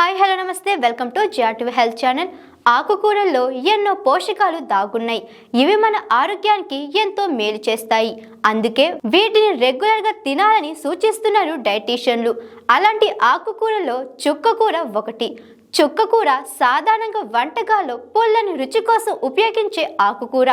Hi hello నమస్తే. Welcome to జియాటివ్ health channel. ఆకుకూరల్లో ఎన్నో పోషకాలు దాగున్నాయి. ఇవి మన ఆరోగ్యానికి ఎంతో మేలు చేస్తాయి. అందుకే వీటిని రెగ్యులర్గా తినాలని సూచిస్తున్నారు డైటీషియన్లు. అలాంటి ఆకుకూరలో చుక్కకూర ఒకటి. చుక్కకూర సాధారణంగా వంటకాల్లో పుల్లని రుచి కోసం ఉపయోగించే ఆకుకూర.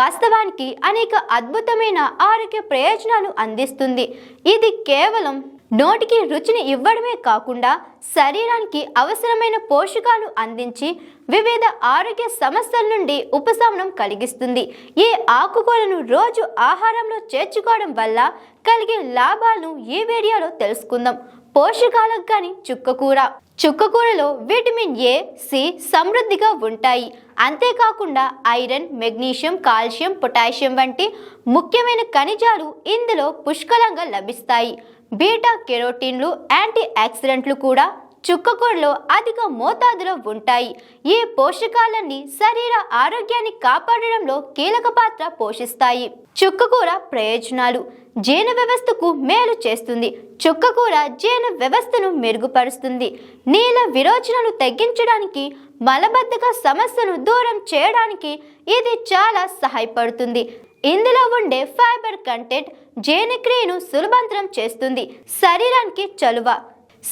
వాస్తవానికి అనేక అద్భుతమైన ఆరోగ్య ప్రయోజనాలు అందిస్తుంది. ఇది కేవలం నోటికి రుచిని ఇవ్వడమే కాకుండా శరీరానికి అవసరమైన పోషకాలు అందించి వివిధ ఆరోగ్య సమస్యల నుండి ఉపశమనం కలిగిస్తుంది. ఈ ఆకుకూరను రోజు ఆహారంలో చేర్చుకోవడం వల్ల కలిగే లాభాలను ఈ వీడియోలో తెలుసుకుందాం. పోషకాలకు కానీ చుక్కకూర. చుక్కకూరలో విటమిన్ ఏ సి సమృద్ధిగా ఉంటాయి. అంతేకాకుండా ఐరన్ మెగ్నీషియం కాల్షియం పొటాషియం వంటి ముఖ్యమైన ఖనిజాలు ఇందులో పుష్కలంగా లభిస్తాయి. బీటా కెరోటిన్లు యాంటీ ఆక్సిడెంట్లు కూడా చుక్కకూరలో అధిక మోతాదులో ఉంటాయి. ఈ పోషకాలన్నీ శరీర ఆరోగ్యాన్ని కాపాడడంలో కీలక పాత్ర పోషిస్తాయి. చుక్కకూర ప్రయోజనాలు. జీర్ణ వ్యవస్థకు మేలు చేస్తుంది. చుక్కకూర జీర్ణ వ్యవస్థను మెరుగుపరుస్తుంది. నీల విరోచనను తగ్గించడానికి మలబద్ధక సమస్యను దూరం చేయడానికి ఇది చాలా సహాయపడుతుంది. ఇందులో ఉండే ఫైబర్ కంటెంట్ జీర్ణక్రియను సులభంతరం చేస్తుంది. శరీరానికి చలువ.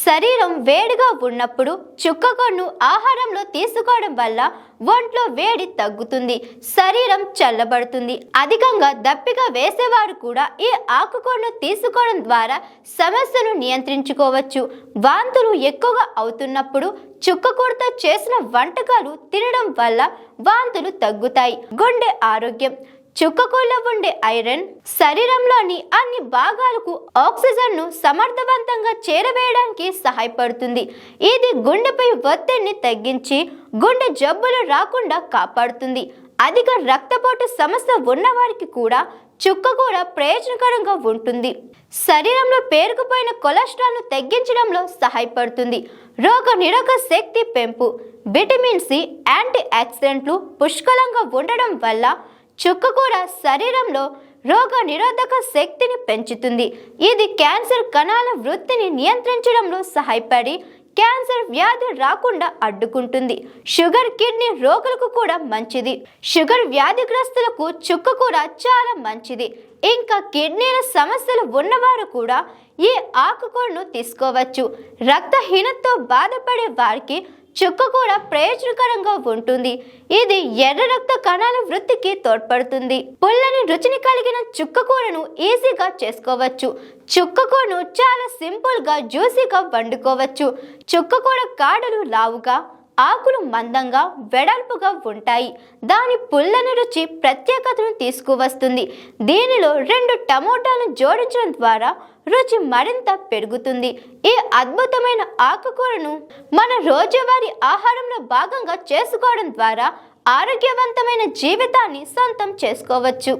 శరీరం వేడిగా ఉన్నప్పుడు చుక్కకొన్ను ఆహారంలో తీసుకోవడం వల్ల ఒంట్లో వేడి తగ్గుతుంది శరీరం చల్లబడుతుంది. అధికంగా దప్పిక వేసేవారు కూడా ఈ ఆకుకూరను తీసుకోవడం ద్వారా సమస్యను నియంత్రించుకోవచ్చు. వాంతులు ఎక్కువగా అవుతున్నప్పుడు చుక్కకూరతో చేసిన వంటకాలు తినడం వల్ల వాంతులు తగ్గుతాయి. గుండె ఆరోగ్యం. చుక్కకూరలో ఉండే ఐరన్ శరీరంలోని అన్ని భాగాలకు ఆక్సిజన్ను సమర్థవంతంగా చేరవేయడానికి సహాయపడుతుంది. ఇది గుండెపై ఒత్తిడిని తగ్గించి గుండె జబ్బులు రాకుండా కాపాడుతుంది. అధిక రక్తపోటు సమస్య ఉన్నవారికి కూడా చుక్కకూర ప్రయోజనకరంగా ఉంటుంది. శరీరంలో పేరుకుపోయిన కొలెస్ట్రాల్ను తగ్గించడంలో సహాయపడుతుంది. రోగ నిరోధక శక్తి పెంపు విటమిన్ సి యాంటీ ఆక్సిడెంట్లు పుష్కలంగా ఉండడం వల్ల చుక్క కూడా శరీరంలో రోగ నిరోధక శక్తిని పెంచుతుంది. ఇది క్యాన్సర్ కణాల వృత్తిని నియంత్రించడంలో సహాయపడి క్యాన్సర్ వ్యాధి రాకుండా అడ్డుకుంటుంది. షుగర్ కిడ్నీ రోగులకు కూడా మంచిది. షుగర్ వ్యాధిగ్రస్తులకు చుక్క కూడా చాలా మంచిది. ఇంకా కిడ్నీల సమస్యలు ఉన్నవారు కూడా ఈ ఆకుకూరను తీసుకోవచ్చు. రక్తహీనతతో బాధపడే వారికి చుక్క కూడా ప్రయోజనకరంగా ఉంటుంది. ఇది ఎర్ర రక్త కణాల వృద్ధికి తోడ్పడుతుంది. పుల్లని రుచిని కలిగిన చుక్కకూరను ఈజీగా చేసుకోవచ్చు. చుక్కకూరను చాలా సింపుల్గా జ్యూసీగా వండుకోవచ్చు. చుక్కకూర కాడలు లావుగా ఆకులు మందంగా వెడల్పుగా ఉంటాయి. దాని పుల్లని రుచి ప్రత్యేకతను తీసుకువస్తుంది. దీనిలో రెండు టమోటాలను జోడించడం ద్వారా రుచి మరింత పెరుగుతుంది. ఈ అద్భుతమైన ఆకుకూరను మన రోజువారీ ఆహారంలో భాగంగా చేసుకోవడం ద్వారా ఆరోగ్యవంతమైన జీవితాన్ని సొంతం చేసుకోవచ్చు.